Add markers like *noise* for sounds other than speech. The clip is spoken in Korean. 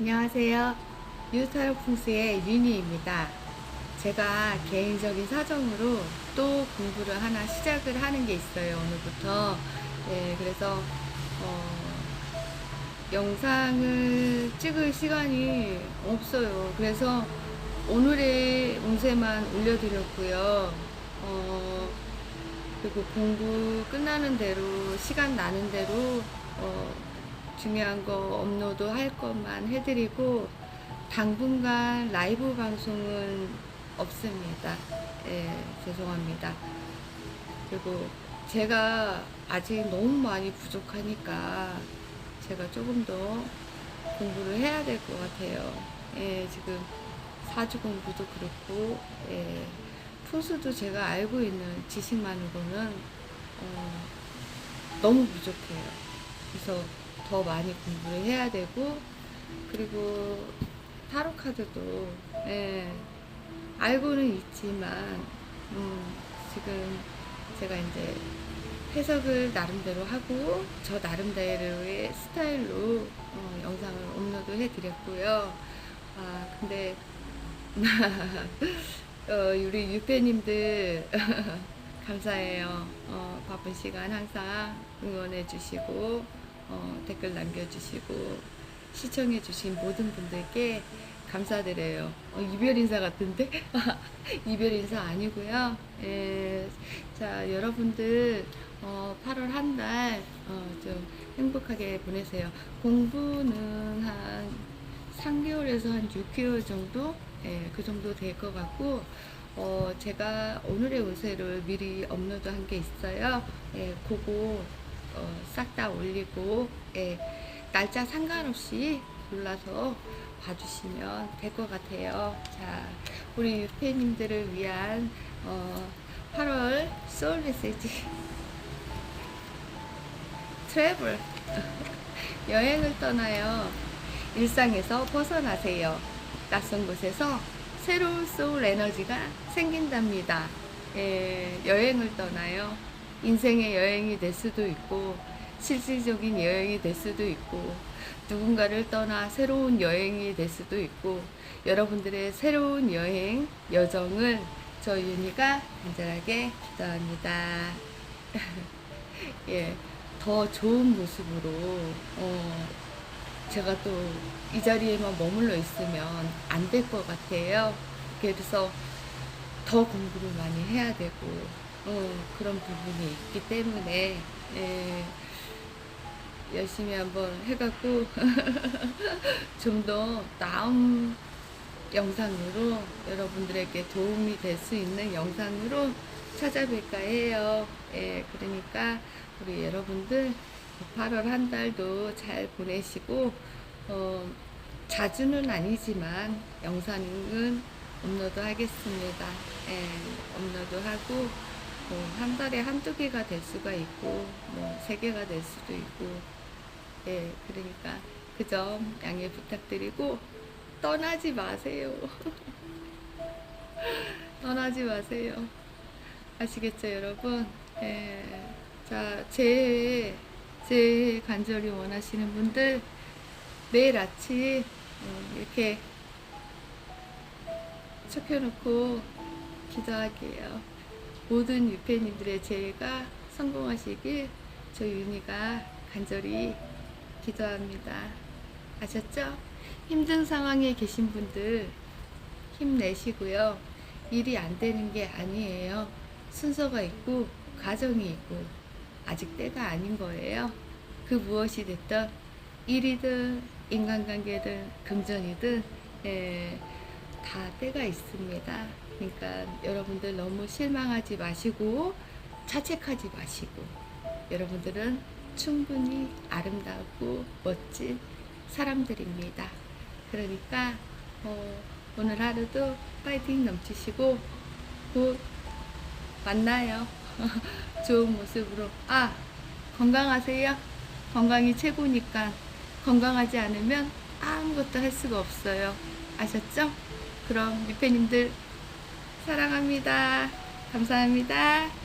안녕하세요. 풍수의 윤희입니다. 제가 개인적인 사정으로 또 공부를 하나 시작을 하는 게 있어요. 오늘부터. 네, 그래서 어, 영상을 찍을 시간이 없어요. 그래서 오늘의 운세만 올려드렸고요. 어, 그리고 공부 끝나는 대로 시간 나는 대로 어, 중요한 거 업로드 할 것만 해드리고 당분간 라이브 방송은 없습니다. 예, 죄송합니다. 그리고 제가 아직 너무 많이 부족하니까 제가 조금 더 공부를 해야 될 것 같아요. 예, 지금 사주 공부도 그렇고, 예, 풍수도 제가 알고 있는 지식만으로는 어, 너무 부족해요. 그래서 더 많이 공부를 해야 되고, 그리고 타로 카드도 예, 알고는 있지만 음, 지금 제가 이제 해석을 나름대로 하고 저 나름대로의 스타일로 어, 영상을 업로드 해드렸고요. 아 근데 *laughs* 어, 우리 유페님들 *laughs* 감사해요. 어, 바쁜 시간 항상 응원해주시고 어, 댓글 남겨주시고 시청해주신 모든 분들께 감사드려요. 어, 이별 인사 같은데? *laughs* 이별 인사 아니고요. 예, 자, 여러분들 어, 8월 한달 어, 좀 행복하게 보내세요. 공부는 한 3개월에서 한 6개월 정도? 예, 그 정도 될 것 같고, 어, 제가 오늘의 운세를 미리 업로드 한 게 있어요. 예, 그거 어, 싹 다 올리고, 예, 날짜 상관없이 골라서 봐주시면 될 것 같아요. 자, 우리 유페님들을 위한 어, 8월 소울 메시지 *laughs* 트래블 *laughs* 여행을 떠나요. 일상에서 벗어나세요. 낯선 곳에서 새로운 소울 에너지가 생긴답니다. 예, 여행을 떠나요. 인생의 여행이 될 수도 있고, 실질적인 여행이 될 수도 있고, 누군가를 떠나 새로운 여행이 될 수도 있고, 여러분들의 새로운 여행, 여정을 저 윤희가 간절하게 기도합니다. *laughs* 예, 더 좋은 모습으로, 어, 제가 또 이 자리에만 머물러 있으면 안 될 것 같아요. 그래서 더 공부를 많이 해야 되고, 어, 그런 부분이 있기 때문에, 예, 열심히 한번 해갖고, *laughs* 좀 더 나은 영상으로 여러분들에게 도움이 될 수 있는 영상으로 찾아뵐까 해요. 예, 그러니까 우리 여러분들 8월 한 달도 잘 보내시고, 어, 자주는 아니지만 영상은 업로드 하겠습니다. 예, 업로드 하고, 뭐, 한 달에 한두 개가 될 수가 있고, 뭐, 세 개가 될 수도 있고, 예, 그러니까 그 점 양해 부탁드리고, 떠나지 마세요. *laughs* 떠나지 마세요. 아시겠죠, 여러분? 예. 자, 제, 제 간절히 원하시는 분들, 매일 아침, 어, 이렇게 척해놓고 기도할게요. 모든 유팬님들의 재해가 성공하시길 저 윤희가 간절히 기도합니다. 아셨죠? 힘든 상황에 계신 분들 힘내시고요. 일이 안 되는 게 아니에요. 순서가 있고, 과정이 있고, 아직 때가 아닌 거예요. 그 무엇이 됐든, 일이든, 인간관계든, 금전이든, 예, 다 때가 있습니다. 그러니까 여러분들 너무 실망하지 마시고, 자책하지 마시고, 여러분들은 충분히 아름다우고 멋진 사람들입니다. 그러니까 어, 오늘 하루도 파이팅 넘치시고 곧 만나요. *laughs* 좋은 모습으로. 아, 건강하세요. 건강이 최고니까 건강하지 않으면 아무것도 할 수가 없어요. 아셨죠? 그럼 유페님들 사랑합니다. 감사합니다.